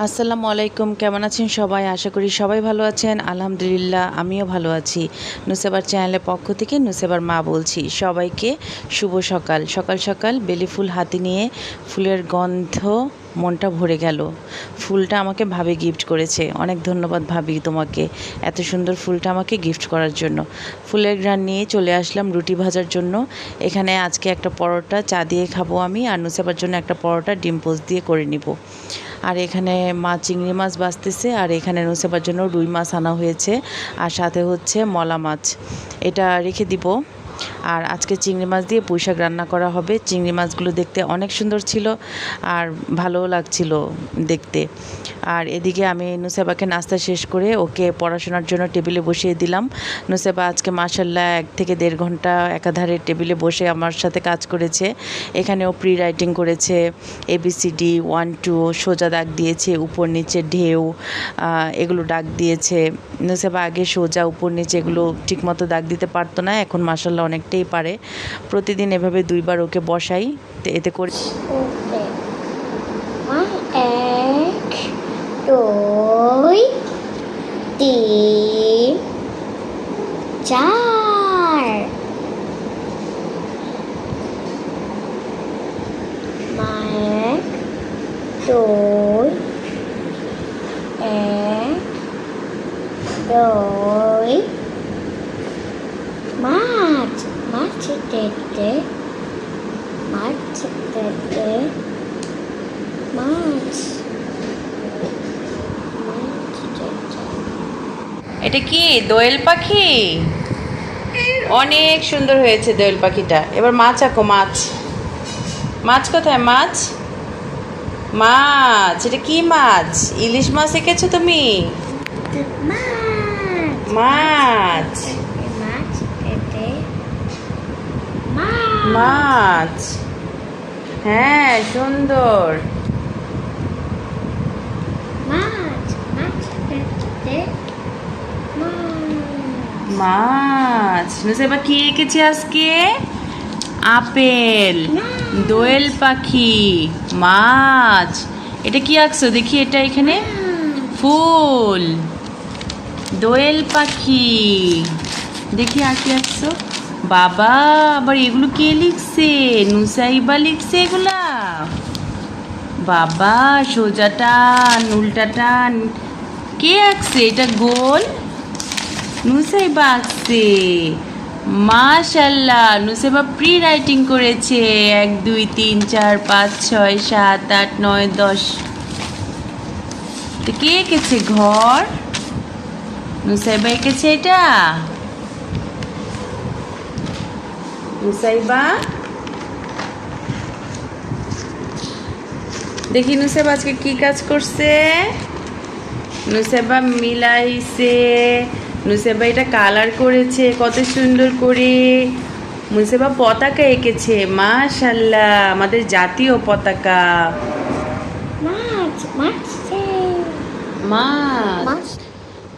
আসসালামু আলাইকুম, কেমন আছেন সবাই? আশা করি সবাই ভালো আছেন। আলহামদুলিল্লাহ, আমিও ভালো আছি। নুসেবার চ্যানেলের পক্ষ থেকে নুসেবার মা বলছি, সবাইকে শুভ সকাল। সকাল সকাল বেলি ফুল হাতে নিয়ে ফুলের গন্ধ মনটা ভরে গেল। ফুলটা আমাকে ভাবি গিফট করেছে। অনেক ধন্যবাদ ভাবি তোমাকে এত সুন্দর ফুলটা আমাকে গিফট করার জন্য। ফুলের গ্রান নিয়ে চলে আসলাম রুটি ভাজার জন্য। এখানে আজকে একটা পরোটা, চা দিয়ে খাব আমি, আর নুসেবার জন্য একটা পরোটা, ডিম পোস্ট দিয়ে করে নিব। আর এখানে মা চিংড়ি মাছ বাঁচতেছে, আর এখানে নুসেবার জন্য রুই মাছ আনা হয়েছে, আর সাথে হচ্ছে মলা মাছ। এটা রেখে দিব। আর আজকে চিংড়ি মাছ দিয়ে পুঁইশাক রান্না করা হবে। চিংড়ি মাছগুলো দেখতে অনেক সুন্দর ছিল আর ভালোও লাগছিল দেখতে। আর এদিকে আমি নুসেবাকে নাস্তা শেষ করে ওকে পড়াশোনার জন্য টেবিলে বসিয়ে দিলাম। নুসেবা আজকে মাসাল্লাহ এক থেকে দেড় ঘণ্টা একাধারে টেবিলে বসে আমার সাথে কাজ করেছে। এখানেও প্রি রাইটিং করেছে A B C D one, two, সোজা দাগ দিয়েছে, উপর নিচে ঢেউ এগুলো ডাক দিয়েছে। নুসেবা আগে সোজা, উপর নিচে এগুলো ঠিকমতো দাগ দিতে পারতো না, এখন মাসাল্লাহ অনেকটাই পারে। প্রতিদিন এভাবে দুইবার ওকে বসাই এতে করে দুই মাছ। মাছ মাছ দেখতে এটা কি? দোয়েল পাখি? অনেক সুন্দর হয়েছে দোয়েল পাখিটা। এবার মাছ আঁকো মাছ। মাছ কোথায়? মাছ? মাছ এটা কি মাছ? ইলিশ মাছ এঁকেছো তুমি? মাছ দেখতে মাছ। হ্যাঁ সুন্দর। মাছ নুসেবা কি এঁকেছে আজকে? আপেল। দোয়েল পাখি। মাছ। এটা কি আঁকছো? দেখি এটা এখানে। ফুল। দোয়েল পাখি। দেখি আর কি আঁকছো? বাবা, আবার এগুলো কে লিখছে? নুসাইবা লিখছে এগুলা? বাবা, সোজাটা উল্টাটা কে আঁকছে? এটা গোল? নুসাইবা আঁকছে? মাশাল্লাহ নুসাইবা প্রি রাইটিং করেছে। এক, দুই, তিন, চার, পাঁচ, ছয়, সাত, আট, নয়, দশ। কে এঁকেছে? ঘর? নুসাইবা এঁকেছে এটা? নুসাইবা দেখি নুসাইবা আজকে কি কাজ করছে? নুসেবা মিলাইছে। নুসেবা এটা কালার করেছে কত সুন্দর করে। মুসেবা পতাকা এঁকেছে মাশাল্লাহ আমাদের জাতীয় পতাকা। মাছ। মাছ। মাছ।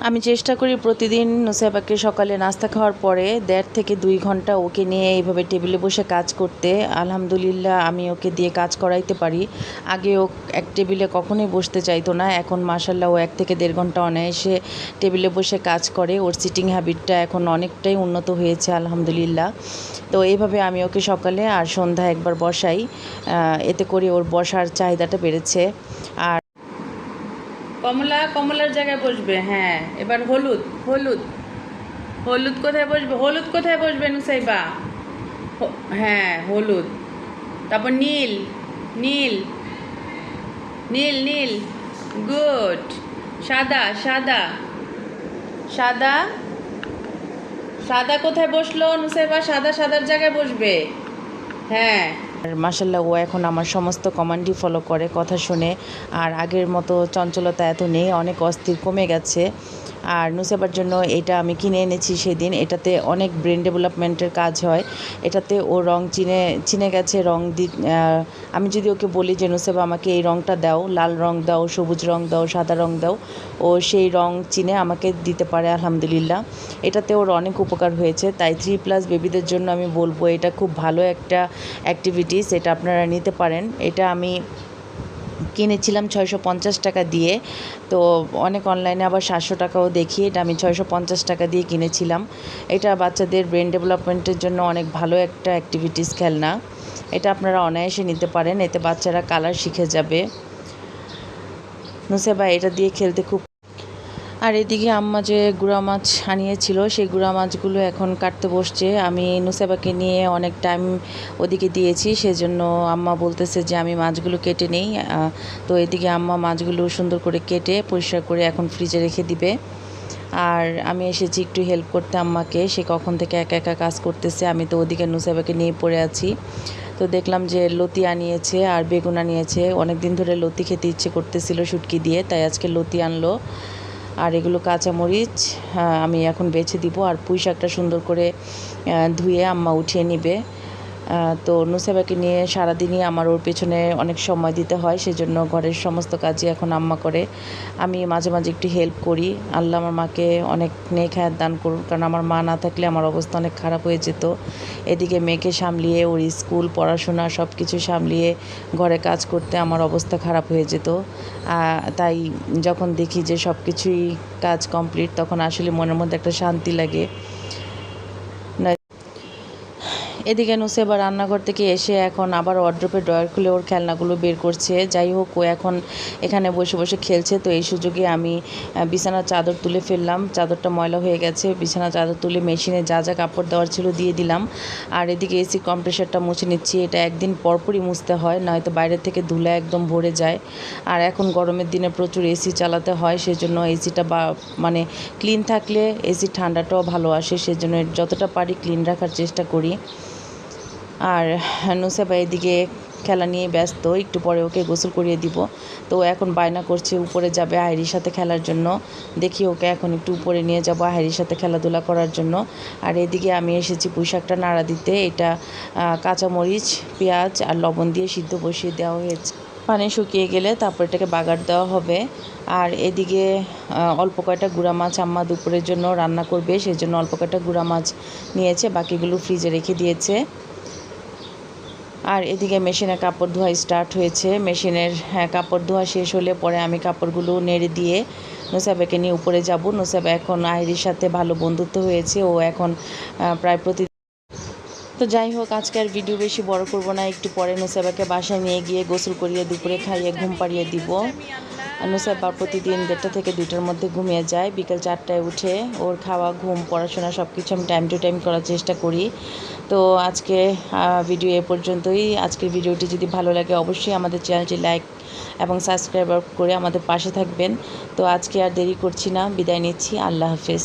আমি চেষ্টা করি প্রতিদিন নুসাইবাকে সকালে নাস্তা খাওয়ার পরে দেড় থেকে দুই ঘণ্টা ওকে নিয়ে এইভাবে টেবিলে বসে কাজ করতে। আলহামদুলিল্লাহ, আমি ওকে দিয়ে কাজ করাইতে পারি। আগে ও এক টেবিলে কখনোই বসতে চাইতো না। এখন মাসাল্লাহ ও এক থেকে দেড় ঘণ্টা অনায়াসে টেবিলে বসে কাজ করে। ওর সিটিং হ্যাবিটটা এখন অনেকটাই উন্নত হয়েছে, আলহামদুলিল্লাহ। তো এইভাবে আমি ওকে সকালে আর সন্ধ্যা একবার বসাই। এতে করে ওর বসার চাহিদাটা বেড়েছে। আর কমলা, কমলার জায়গায় বসবে হ্যাঁ। এবার হলুদ হলুদ। হলুদ কোথায় বসবে? হলুদ কোথায় বসবে, নুসাইবা? হ্যাঁ হলুদ। তারপর নীল নীল। নীল নীল। গুড। সাদা সাদা। সাদা? সাদা কোথায় বসল, নুসাইবা? সাদা, সাদার জায়গায় বসবে। হ্যাঁ। মাসাল্লাহ ও এখন আমার সমস্ত কমান্ডই ফলো করে, কথা শুনে। আর আগের মতো চঞ্চলতা এত নেই, অনেক অস্থির, কমে গেছে। আর নুসেবার জন্য এটা আমি কিনে এনেছি সেদিন। এটাতে অনেক ব্রেন ডেভেলপমেন্টের কাজ হয়। এটাতে ও রং চিনে চিনে গেছে, রং দি আমি যদি ওকে বলি যে নুসেবা আমাকে এই রংটা দাও, লাল রং দাও, সবুজ রং দাও, সাদা রং দাও। ও সেই রং চিনে আমাকে দিতে পারে, আলহামদুলিল্লাহ। এটাতে ওর অনেক উপকার হয়েছে। তাই থ্রি প্লাস বেবিদের জন্য আমি বলব, এটা খুব ভালো একটা অ্যাক্টিভিটিস এটা আপনারা নিতে পারেন। এটা আমি কিনেছিলাম ছয়শো পঞ্চাশ টাকা দিয়ে, তো অনেক অনলাইনে আবার সাতশো টাকাও দেখিয়ে এটা আমি ছয়শো পঞ্চাশ টাকা দিয়ে কিনেছিলাম। এটা বাচ্চাদের ব্রেন ডেভেলপমেন্টের জন্য অনেক ভালো একটা অ্যাক্টিভিটিস খেলনা। এটা আপনারা অনায়াসে নিতে পারেন, এতে বাচ্চারা কালার শিখে যাবে। নুসেবা এটা দিয়ে খেলতে খুব আর এদিকে আম্মা যে গুঁড়া মাছ আনিয়েছিল, সেই গুঁড়া মাছগুলো এখন কাটতে বসছে। আমি নুসেবাকে নিয়ে অনেক টাইম ওদিকে দিয়েছি, সেজন্য আম্মা বলতেছে যে আমি মাছগুলো কেটে নেই। তো এদিকে আম্মা মাছগুলো সুন্দর করে কেটে পরিষ্কার করে এখন ফ্রিজে রেখে দিবে। আর আমি এসেছি একটু হেল্প করতে আম্মাকে, সে কখন থেকে একা একা কাজ করতেছে, আমি তো ওদিকে নুসেবাকে নিয়ে পড়ে আছি। তো দেখলাম যে লতি আনিয়েছে আর বেগুন আনিয়েছে। অনেক দিন ধরে লতি খেতে ইচ্ছে করতেছিল শুটকি দিয়ে, তাই আজকে লতি আনলো। আর এগুলো কাঁচামরিচ আমি এখন বেছে দিব আর পুঁই শাকটা সুন্দর করে ধুয়ে আম্মা উঠিয়ে নিবে। তো নুসেবাকে নিয়ে সারাদিনই আমার ওর পেছনে অনেক সময় দিতে হয়, সেজন্য ঘরের সমস্ত কাজই এখন আম্মা করে। আমি মাঝে মাঝে একটু হেল্প করি। আল্লাহ আমার মাকে অনেক নেক হায়াত দান করুন কারণ আমার মা না থাকলে আমার অবস্থা অনেক খারাপ হয়ে যেত। এদিকে মেয়েকে সামলিয়ে, ওর স্কুল, পড়াশোনা সব কিছু সামলিয়ে ঘরে কাজ করতে আমার অবস্থা খারাপ হয়ে যেত। তাই যখন দেখি যে সব কিছুই কাজ কমপ্লিট তখন আসলে মনের মধ্যে একটা শান্তি লাগে। এদিকে নুসেবা রান্নাঘর থেকে এসে এখন আবার ওয়ার্ড্রপের ড্রয়ার খুলে ওর খেলনাগুলো বের করছে। যাই হোক, ও এখন এখানে বসে বসে খেলছে। তো এই সুযোগে আমি বিছানার চাদর তুলে ফেললাম। চাদরটা ময়লা হয়ে গেছে। বিছানার চাদর তুলে মেশিনে যা যা কাপড় দেওয়ার ছিল দিয়ে দিলাম। আর এদিকে এসি কম্প্রেসারটা মুছে নিচ্ছি। এটা একদিন পরপরই মুছতে হয়, নয়তো বাইরে থেকে ধুলে একদম ভরে যায়। আর এখন গরমের দিনে প্রচুর এসি চালাতে হয়, সেজন্য এসিটা বা মানে ক্লিন থাকলে এসি ঠান্ডাটাও ভালো আসে। সেজন্য যতটা পারি ক্লিন রাখার চেষ্টা করি। আর নুসেবা এদিকে খেলা নিয়ে ব্যস্ত, একটু পরে ওকে গোসল করিয়ে দিব। তো এখন বায়না করছে, উপরে যাবে আহেরির সাথে খেলার জন্য। দেখি ওকে এখন একটু উপরে নিয়ে যাব আহেরির সাথে খেলাধুলা করার জন্য। আর এদিকে আমি এসেছি পুঁইশাকটা নাড়া দিতে। এটা কাঁচামরিচ, পেঁয়াজ আর লবণ দিয়ে সিদ্ধ বসিয়ে দেওয়া হয়েছে। পানি শুকিয়ে গেলে তারপর এটাকে বাগার দেওয়া হবে। আর এদিকে অল্প কয়টা গুঁড়া মাছ আম্মা দুপুরের জন্য রান্না করবে। সেজন্য অল্প কয়টা গুঁড়া মাছ নিয়েছে, বাকিগুলো ফ্রিজে রেখে দিয়েছে। আর এদিকে মেশিনে কাপড় ধোয়া স্টার্ট হয়েছে। মেশিনের হ্যাঁ কাপড় ধোয়া শেষ হলে পরে আমি কাপড়গুলো নেড়ে দিয়ে নোসাবেকে নিয়ে উপরে যাব। নোসাবে এখন আহিরির সাথে ভালো বন্ধুত্ব হয়েছে। ও এখন প্রায় প্রতি তো যাই হোক, আজকে আর ভিডিও বেশি বড় করব না। একটু পরে নোসাবাকে বাসায় নিয়ে গিয়ে গোসল করিয়ে দুপুরে খাইয়ে ঘুম পাড়িয়ে দিব। নুসাবা প্রতিদিন দেড়টা থেকে দুইটার মধ্যে ঘুমিয়ে যায়। বিকেল চারটায় উঠে ওর খাওয়া, ঘুম, পড়াশোনা সব কিছু আমি টাইম টু টাইম করার চেষ্টা করি। তো আজকে ভিডিও এ পর্যন্তই। আজকের ভিডিওটি যদি ভালো লাগে অবশ্যই আমাদের চ্যানেলটি লাইক এবং সাবস্ক্রাইব করে আমাদের পাশে থাকবেন। তো আজকে আর দেরি করছি না। বিদায় নিচ্ছি। আল্লাহ হাফেজ।